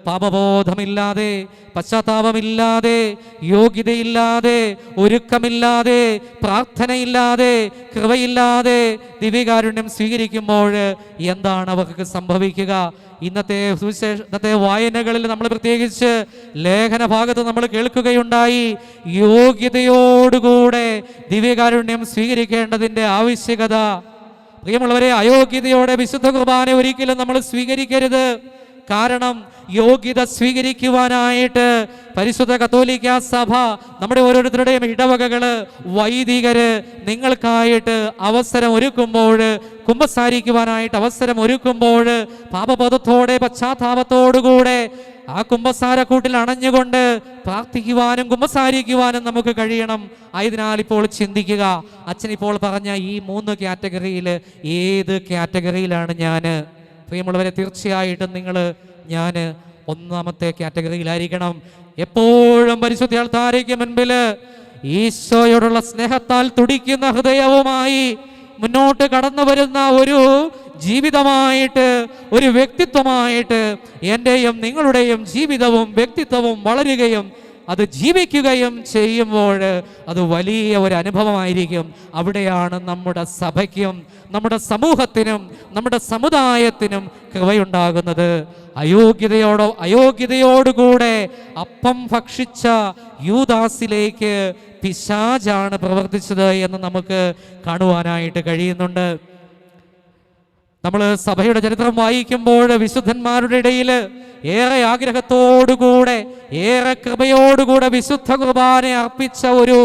പാപബോധമില്ലാതെ പശ്ചാത്താപമില്ലാതെ യോഗ്യതയില്ലാതെ ഒരുക്കമില്ലാതെ പ്രാർത്ഥനയില്ലാതെ കൃപയില്ലാതെ ദിവ്യകാരുണ്യം സ്വീകരിക്കുമ്പോൾ എന്താണ് അവർക്ക് സംഭവിക്കുക? ഇന്നത്തെ സുവിശേഷ ഇന്നത്തെ വായനകളിൽ നമ്മൾ പ്രത്യേകിച്ച് ലേഖന ഭാഗത്ത് നമ്മൾ കേൾക്കുകയുണ്ടായി യോഗ്യതയോടുകൂടെ ദിവ്യകാരുണ്യം സ്വീകരിക്കേണ്ടതിന്റെ ആവശ്യകത പ്രിയമുള്ളവരെ അയോഗ്യതയോടെ വിശുദ്ധ കുർബാന ഒരിക്കലും നമ്മൾ സ്വീകരിക്കരുത്. കാരണം യോഗ്യത സ്വീകരിക്കുവാനായിട്ട് പരിശുദ്ധ കത്തോലിക്ക സഭ നമ്മുടെ ഓരോരുത്തരുടെയും ഇടവകകൾ വൈദികര് നിങ്ങൾക്കായിട്ട് അവസരം ഒരുക്കുമ്പോൾ കുമ്പസാരിക്കുവാനായിട്ട് അവസരം ഒരുക്കുമ്പോൾ പാപബോധത്തോടെ പശ്ചാത്താപത്തോടുകൂടെ ആ കുമ്പസാരക്കൂട്ടിൽ അണഞ്ഞുകൊണ്ട് പ്രാർത്ഥിക്കുവാനും കുമ്പസാരിക്കുവാനും നമുക്ക് കഴിയണം. ആയതിനാൽ ഇപ്പോൾ ചിന്തിക്കുക അച്ഛൻ ഇപ്പോൾ പറഞ്ഞ ഈ മൂന്ന് കാറ്റഗറിയിൽ ഏത് കാറ്റഗറിയിലാണ് ഞാൻ? പ്രിയമുള്ളവരെ തീർച്ചയായിട്ടും നിങ്ങൾ ഞാൻ ഒന്നാമത്തെ കാറ്റഗറിയിലായിരിക്കണം. എപ്പോഴും പരിശുദ്ധ ആൾത്താരയ്ക്ക് മുൻപിൽ ഈശോയോടുള്ള സ്നേഹത്താൽ തുടിക്കുന്ന ഹൃദയവുമായി മുന്നോട്ട് കടന്നു വരുന്ന ഒരു ജീവിതമായിട്ട് ഒരു വ്യക്തിത്വമായിട്ട് എന്റെയും നിങ്ങളുടെയും ജീവിതവും വ്യക്തിത്വവും വളരുകയും അത് ജീവിക്കുകയും ചെയ്യുമ്പോൾ അത് വലിയ ഒരു അനുഭവമായിരിക്കും. അവിടെയാണ് നമ്മുടെ സഭയ്ക്കും നമ്മുടെ സമൂഹത്തിനും നമ്മുടെ സമുദായത്തിനും കൃപയുണ്ടാകുന്നത്. അയോഗ്യതയോടോ അയോഗ്യതയോടുകൂടെ അപ്പം ഭക്ഷിച്ച യൂദാസിലേക്ക് പിശാജാണ് പ്രവർത്തിച്ചത് എന്ന് നമുക്ക് കാണുവാനായിട്ട് കഴിയുന്നുണ്ട്. നമ്മൾ സഭയുടെ ചരിത്രം വായിക്കുമ്പോൾ വിശുദ്ധന്മാരുടെ ഇടയിൽ ഏറെ ആഗ്രഹത്തോടുകൂടെ ഏറെ കൃപയോടുകൂടെ വിശുദ്ധ കുർബാന അർപ്പിച്ച ഒരു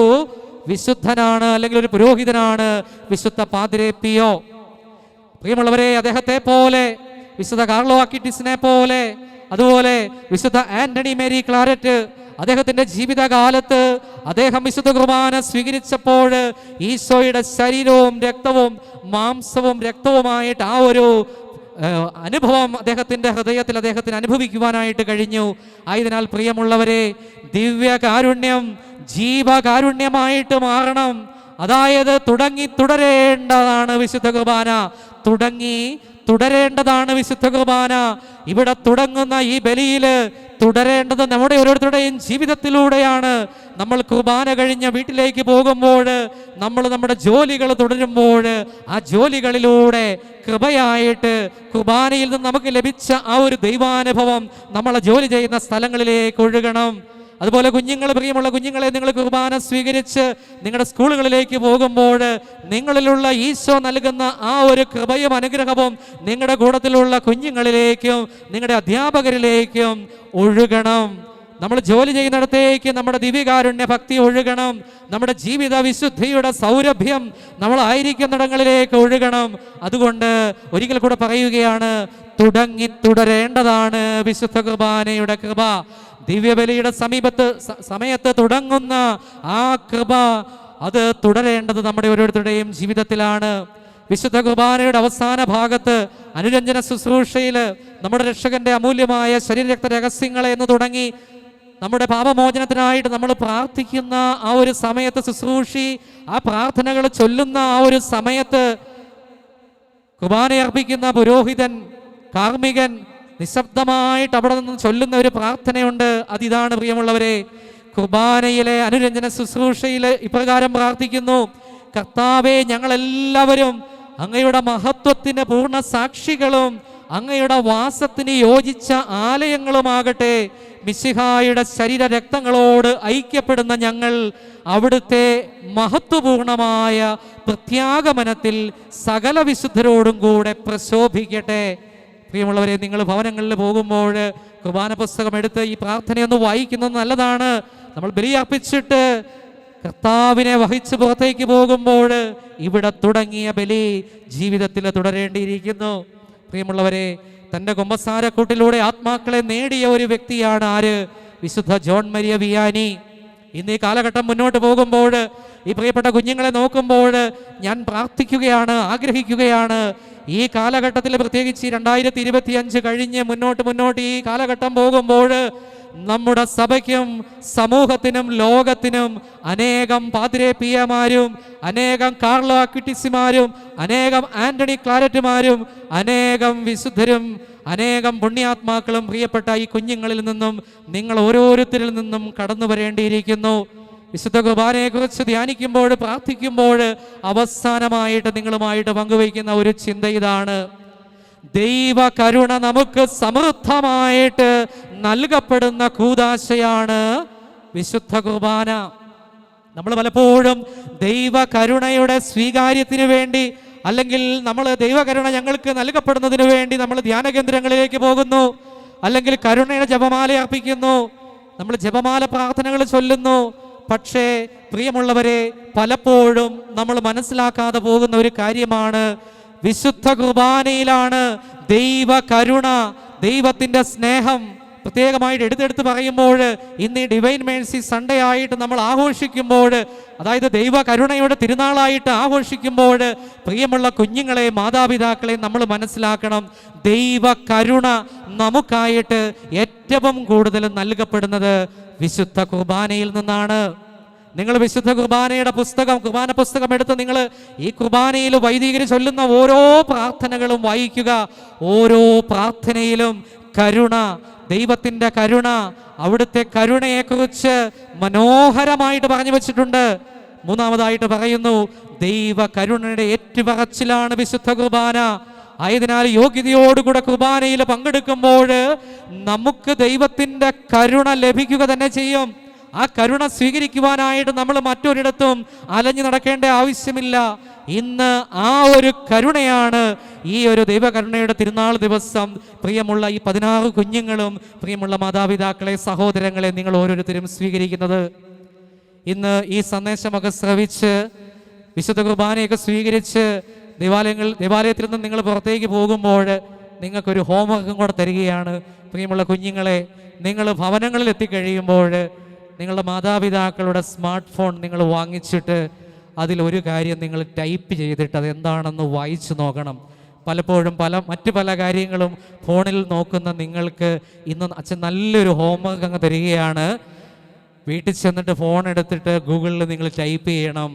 വിശുദ്ധനാണ് അല്ലെങ്കിൽ ഒരു പുരോഹിതനാണ് വിശുദ്ധ പാതിരേപ്പിയോ പ്രിയമുള്ളവരെ അദ്ദേഹത്തെ പോലെ വിശുദ്ധ കാർലോ അക്കിറ്റിസിനെ പോലെ അതുപോലെ വിശുദ്ധ ആന്റണി മേരി ക്ലാരറ്റ് അദ്ദേഹത്തിന്റെ ജീവിതകാലത്ത് അദ്ദേഹം വിശുദ്ധ കുർബാന സ്വീകരിച്ചപ്പോൾ ഈശോയുടെ ശരീരവും രക്തവും മാംസവും രക്തവുമായിട്ട് ആ ഒരു അനുഭവം അദ്ദേഹത്തിന്റെ ഹൃദയത്തിൽ അദ്ദേഹത്തിന് അനുഭവിക്കുവാനായിട്ട് കഴിഞ്ഞു. ആയതിനാൽ പ്രിയമുള്ളവരെ ദിവ്യകാരുണ്യം ജീവകാരുണ്യമായിട്ട് മാറണം. അതായത് തുടങ്ങി തുടരേണ്ടതാണ് വിശുദ്ധ കുർബാന. തുടങ്ങി തുടരേണ്ടതാണ് വിശുദ്ധ കുർബാന. ഇവിടെ തുടങ്ങുന്ന ഈ ബലിയിൽ തുടരേണ്ടത് നമ്മുടെ ഓരോരുത്തരുടെയും ജീവിതത്തിലൂടെയാണ്. നമ്മൾ കുർബാന കഴിഞ്ഞ വീട്ടിലേക്ക് പോകുമ്പോൾ നമ്മൾ നമ്മുടെ ജോലികൾ തുടരുമ്പോൾ ആ ജോലികളിലൂടെ കൃപയായിട്ട് കുർബാനയിൽ നിന്ന് നമുക്ക് ലഭിച്ച ആ ഒരു ദൈവാനുഭവം നമ്മളെ ജോലി ചെയ്യുന്ന സ്ഥലങ്ങളിലേക്ക് ഒഴുകണം. അതുപോലെ കുഞ്ഞുങ്ങൾ പ്രിയമുള്ള കുഞ്ഞുങ്ങളെ നിങ്ങൾ കുർബാന സ്വീകരിച്ച് നിങ്ങളുടെ സ്കൂളുകളിലേക്ക് പോകുമ്പോൾ നിങ്ങളിലുള്ള ഈശോ നൽകുന്ന ആ ഒരു കൃപയും അനുഗ്രഹവും നിങ്ങളുടെ കൂടത്തിലുള്ള കുഞ്ഞുങ്ങളിലേക്കും നിങ്ങളുടെ അധ്യാപകരിലേക്കും ഒഴുകണം. നമ്മൾ ജോലി ചെയ്യുന്നിടത്തേക്ക് നമ്മുടെ ദിവ്യകാരുണ്യ ഭക്തി ഒഴുകണം. നമ്മുടെ ജീവിത വിശുദ്ധിയുടെ സൗരഭ്യം നമ്മളായിരിക്കുന്നിടങ്ങളിലേക്ക് ഒഴുകണം. അതുകൊണ്ട് ഒരിക്കൽ കൂടെ പറയുകയാണ് തുടങ്ങി തുടരേണ്ടതാണ് വിശുദ്ധ കുർബാനയുടെ കൃപ. ദിവ്യബലിയുടെ സമീപത്ത് സമയത്ത് തുടങ്ങുന്ന ആ കൃപ അത് തുടരേണ്ടത് നമ്മുടെ ഓരോരുത്തരുടെയും ജീവിതത്തിലാണ്. വിശുദ്ധ കുർബാനയുടെ അവസാന ഭാഗത്ത് അനുരഞ്ജന ശുശ്രൂഷയിൽ നമ്മുടെ രക്ഷകന്റെ അമൂല്യമായ ശരീരരക്ത രഹസ്യങ്ങളെ എന്ന് തുടങ്ങി നമ്മുടെ പാപമോചനത്തിനായിട്ട് നമ്മൾ പ്രാർത്ഥിക്കുന്ന ആ ഒരു സമയത്ത് ശുശ്രൂഷി ആ പ്രാർത്ഥനകൾ ചൊല്ലുന്ന ആ ഒരു സമയത്ത് കുർബാന അർപ്പിക്കുന്ന പുരോഹിതൻ കാർമ്മികൻ നിശബ്ദമായിട്ട് അവിടെ നിന്ന് ചൊല്ലുന്ന ഒരു പ്രാർത്ഥനയുണ്ട്. അതിതാണ് പ്രിയമുള്ളവരെ കുർബാനയിലെ അനുരഞ്ജന ശുശ്രൂഷയിൽ ഇപ്രകാരം പ്രാർത്ഥിക്കുന്നു. കർത്താവെ ഞങ്ങളെല്ലാവരും അങ്ങയുടെ മഹത്വത്തിന് പൂർണ സാക്ഷികളും അങ്ങയുടെ വാസത്തിന് യോജിച്ച ആലയങ്ങളുമാകട്ടെ. മിശിഹായുടെ ശരീര രക്തങ്ങളോട് ഐക്യപ്പെടുന്ന ഞങ്ങൾ അവിടുത്തെ മഹത്വപൂർണമായ പ്രത്യാഗമനത്തിൽ സകല വിശുദ്ധരോടും കൂടെ പ്രശോഭിക്കട്ടെ. പ്രിയമുള്ളവരെ നിങ്ങൾ ഭവനങ്ങളിൽ പോകുമ്പോൾ കുർബാന പുസ്തകം എടുത്ത് ഈ പ്രാർത്ഥനയൊന്ന് വായിക്കുന്നത് നല്ലതാണ്. നമ്മൾ ബലിയർപ്പിച്ചിട്ട് കർത്താവിനെ വഹിച്ച് പുറത്തേക്ക് പോകുമ്പോൾ ഇവിടെ തുടങ്ങിയ ബലി ജീവിതത്തിൽ തുടരേണ്ടിയിരിക്കുന്നു. പ്രിയമുള്ളവരെ തന്റെ കുമ്പസാരക്കൂട്ടിലൂടെ ആത്മാക്കളെ നേടിയ ഒരു വ്യക്തിയാണ് ആര്? വിശുദ്ധ ജോൺ മരിയ വിയാനി. ഇന്ന് ഈ കാലഘട്ടം മുന്നോട്ട് പോകുമ്പോൾ ഈ പ്രിയപ്പെട്ട കുഞ്ഞുങ്ങളെ നോക്കുമ്പോൾ ഞാൻ പ്രാർത്ഥിക്കുകയാണ് ആഗ്രഹിക്കുകയാണ്. ഈ കാലഘട്ടത്തിൽ പ്രത്യേകിച്ച് രണ്ടായിരത്തി ഇരുപത്തി അഞ്ച് കഴിഞ്ഞ് മുന്നോട്ട് മുന്നോട്ട് ഈ കാലഘട്ടം പോകുമ്പോൾ നമ്മുടെ സഭയ്ക്കും സമൂഹത്തിനും ലോകത്തിനും അനേകം പാതിരേപ്പിയമാരും അനേകം കാർലോ അക്വിറ്റിസിമാരും അനേകം ആന്റണി ക്ലാരറ്റുമാരും അനേകം വിശുദ്ധരും അനേകം പുണ്യാത്മാക്കളും പ്രിയപ്പെട്ട ഈ കുഞ്ഞുങ്ങളിൽ നിന്നും നിങ്ങൾ ഓരോരുത്തരിൽ നിന്നും കടന്നു വരേണ്ടിയിരിക്കുന്നു. വിശുദ്ധ കുർബാനയെക്കുറിച്ച് ധ്യാനിക്കുമ്പോൾ പ്രാർത്ഥിക്കുമ്പോൾ അവസാനമായിട്ട് നിങ്ങളുമായിട്ട് പങ്കുവയ്ക്കുന്ന ഒരു ചിന്ത ഇതാണ്. ദൈവ കരുണ നമുക്ക് സമൃദ്ധമായിട്ട് നൽകപ്പെടുന്ന കൂതാശയാണ് വിശുദ്ധ കുർബാന. നമ്മൾ പലപ്പോഴും ദൈവ കരുണയുടെ സ്വീകാര്യത്തിന് വേണ്ടി അല്ലെങ്കിൽ നമ്മൾ ദൈവകരുണ ഞങ്ങൾക്ക് നൽകപ്പെടുന്നതിന് വേണ്ടി നമ്മൾ ധ്യാന കേന്ദ്രങ്ങളിലേക്ക് പോകുന്നു. അല്ലെങ്കിൽ കരുണയുടെ ജപമാല അർപ്പിക്കുന്നു. നമ്മൾ ജപമാല പ്രാർത്ഥനകൾ ചൊല്ലുന്നു. പക്ഷേ പ്രിയമുള്ളവരെ പലപ്പോഴും നമ്മൾ മനസ്സിലാക്കാതെ പോകുന്ന ഒരു കാര്യമാണ്. വിശുദ്ധ കുർബാനയിലാണ് ദൈവ കരുണ ദൈവത്തിന്റെ സ്നേഹം. പ്രത്യേകമായിട്ട് എടുത്തെടുത്ത് പറയുമ്പോൾ ഇന്ന് ഈ ഡിവൈൻ മേഴ്സി സൺഡേ ആയിട്ട് നമ്മൾ ആഘോഷിക്കുമ്പോൾ അതായത് ദൈവ കരുണയുടെ തിരുനാളായിട്ട് ആഘോഷിക്കുമ്പോൾ പ്രിയമുള്ള കുഞ്ഞുങ്ങളെ മാതാപിതാക്കളെ നമ്മൾ മനസ്സിലാക്കണം. ദൈവ കരുണ നമുക്കായിട്ട് ഏറ്റവും കൂടുതൽ നൽകപ്പെടുന്നത് വിശുദ്ധ കുർബാനയിൽ നിന്നാണ്. നിങ്ങൾ വിശുദ്ധ കുർബാനയുടെ പുസ്തകം കുർബാന പുസ്തകം എടുത്ത് നിങ്ങൾ ഈ കുർബാനയിൽ വൈദികർ ചൊല്ലുന്ന ഓരോ പ്രാർത്ഥനകളും വായിക്കുക. ഓരോ പ്രാർത്ഥനയിലും കരുണ ദൈവത്തിന്റെ കരുണ അവിടുത്തെ കരുണയെക്കുറിച്ച് മനോഹരമായിട്ട് പറഞ്ഞു വെച്ചിട്ടുണ്ട്. മൂന്നാമതായിട്ട് പറയുന്നു ദൈവ കരുണയുടെ ഏറ്റുപറച്ചിലാണ് വിശുദ്ധ കുർബാന. ആയതിനാൽ യോഗ്യതയോടുകൂടെ കുർബാനയിൽ പങ്കെടുക്കുമ്പോൾ നമുക്ക് ദൈവത്തിന്റെ കരുണ ലഭിക്കുക തന്നെ ചെയ്യും. ആ കരുണ സ്വീകരിക്കുവാനായിട്ട് നമ്മൾ മറ്റൊരിടത്തും അലഞ്ഞു നടക്കേണ്ട ആവശ്യമില്ല. ഇന്ന് ആ ഒരു കരുണയാണ് ഈ ഒരു ദൈവകരുണയുടെ തിരുനാൾ ദിവസം. പ്രിയമുള്ള ഈ പതിനാറ് കുഞ്ഞുങ്ങളും പ്രിയമുള്ള മാതാപിതാക്കളെ സഹോദരങ്ങളെ നിങ്ങൾ ഓരോരുത്തരും സ്വീകരിക്കുന്നത്. ഇന്ന് ഈ സന്ദേശമൊക്കെ ശ്രവിച്ച് വിശുദ്ധ കുർബാനയൊക്കെ സ്വീകരിച്ച് ദേവാലയങ്ങൾ ദേവാലയത്തിൽ നിന്ന് നിങ്ങൾ പുറത്തേക്ക് പോകുമ്പോൾ നിങ്ങൾക്കൊരു ഹോംവർക്കും കൂടെ തരികയാണ്. പ്രിയമുള്ള കുഞ്ഞുങ്ങളെ നിങ്ങൾ ഭവനങ്ങളിൽ എത്തിക്കഴിയുമ്പോൾ നിങ്ങളുടെ മാതാപിതാക്കളുടെ സ്മാർട്ട് ഫോൺ നിങ്ങൾ വാങ്ങിച്ചിട്ട് അതിലൊരു കാര്യം നിങ്ങൾ ടൈപ്പ് ചെയ്തിട്ട് അതെന്താണെന്ന് വായിച്ചു നോക്കണം. പലപ്പോഴും പല മറ്റു പല കാര്യങ്ങളും ഫോണിൽ നോക്കുന്ന നിങ്ങൾക്ക് ഇന്ന് അച്ഛൻ നല്ലൊരു ഹോംവർക്ക് അങ്ങ് തരികയാണ്. വീട്ടിൽ ചെന്നിട്ട് ഫോൺ എടുത്തിട്ട് ഗൂഗിളിൽ നിങ്ങൾ ടൈപ്പ് ചെയ്യണം.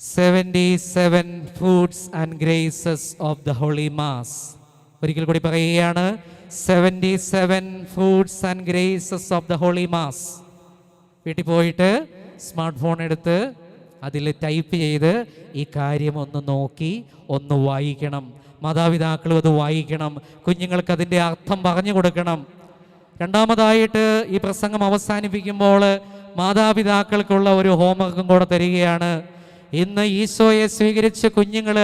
Seventy seven foods and graces of the holy mass. ഒരിക്കൽ കൂടി പറയുകയാണ് seventy seven foods and graces of the holy mass. വീട്ടിൽ പോയിട്ട് സ്മാർട്ട് ഫോൺ എടുത്ത് അതിൽ ടൈപ്പ് ചെയ്ത് ഈ കാര്യം ഒന്ന് നോക്കി ഒന്ന് വായിക്കണം. മാതാപിതാക്കളും അത് വായിക്കണം. കുഞ്ഞുങ്ങൾക്ക് അതിന്റെ അർത്ഥം പറഞ്ഞു കൊടുക്കണം. രണ്ടാമതായിട്ട് ഈ പ്രസംഗം അവസാനിപ്പിക്കുമ്പോൾ മാതാപിതാക്കൾക്കുള്ള ഒരു ഹോംവർക്കും കൂടെ തരികയാണ്. ഇന്ന് ഈശോയെ സ്വീകരിച്ച് കുഞ്ഞുങ്ങൾ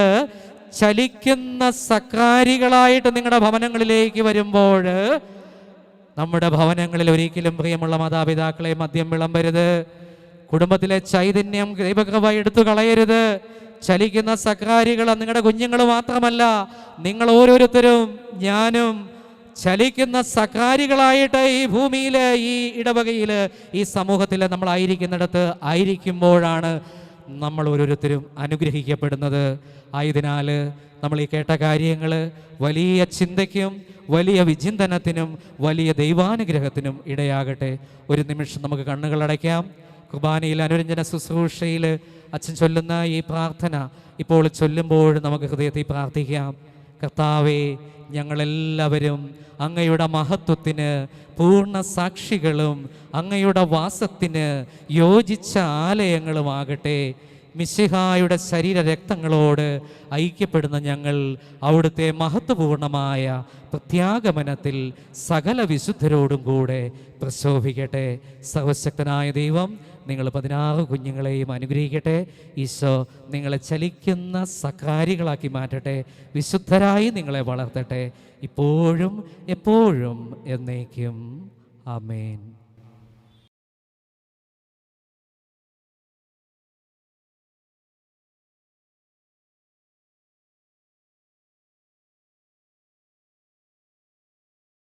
ചലിക്കുന്ന സക്കാരികളായിട്ട് നിങ്ങളുടെ ഭവനങ്ങളിലേക്ക് വരുമ്പോൾ നമ്മുടെ ഭവനങ്ങളിൽ ഒരിക്കലും പ്രിയമുള്ള മാതാപിതാക്കളെ മദ്യം വിളമ്പരുത്. കുടുംബത്തിലെ ചൈതന്യം ദൈവകൃപ എടുത്തു കളയരുത്. ചലിക്കുന്ന സക്കാരികൾ നിങ്ങളുടെ കുഞ്ഞുങ്ങൾ മാത്രമല്ല നിങ്ങൾ ഓരോരുത്തരും ഞാനും ചലിക്കുന്ന സക്കാരികളായിട്ട് ഈ ഭൂമിയിൽ ഈ ഇടവകയിൽ ഈ സമൂഹത്തിൽ നമ്മളായിരിക്കുന്നിടത്ത് ആയിരിക്കുമ്പോഴാണ് നമ്മൾ ഓരോരുത്തരും അനുഗ്രഹിക്കപ്പെടുന്നത്. ആയതിനാൽ നമ്മൾ ഈ കേട്ട കാര്യങ്ങൾ വലിയ ചിന്തയ്ക്കും വലിയ വിചിന്തനത്തിനും വലിയ ദൈവാനുഗ്രഹത്തിനും ഇടയാകട്ടെ. ഒരു നിമിഷം നമുക്ക് കണ്ണുകൾ അടയ്ക്കാം. കുർബാനയിൽ അനുരഞ്ജന ശുശ്രൂഷയിൽ അച്ഛൻ ചൊല്ലുന്ന ഈ പ്രാർത്ഥന ഇപ്പോൾ ചൊല്ലുമ്പോൾ നമുക്ക് ഹൃദയത്തിൽ പ്രാർത്ഥിക്കാം. കർത്താവേ ഞങ്ങളെല്ലാവരും അങ്ങയുടെ മഹത്വത്തിന് പൂർണ സാക്ഷികളും അങ്ങയുടെ വാസത്തിന് യോജിച്ച ആലയങ്ങളുമാകട്ടെ. മിശിഹായുടെ ശരീര രക്തങ്ങളോട് ഐക്യപ്പെടുന്ന ഞങ്ങൾ അവിടുത്തെ മഹത്വപൂർണമായ പ്രത്യാഗമനത്തിൽ സകല വിശുദ്ധരോടും കൂടെ പ്രശോഭിക്കട്ടെ. സർവശക്തനായ ദൈവം നിങ്ങൾ പതിനാറ് കുഞ്ഞുങ്ങളെയും അനുഗ്രഹിക്കട്ടെ. ഈശോ നിങ്ങളെ ചലിക്കുന്ന സകാരികളാക്കി മാറ്റട്ടെ. വിശുദ്ധരായി നിങ്ങളെ വളർത്തട്ടെ. ഇപ്പോഴും എപ്പോഴും എന്നേക്കും. ആമേൻ.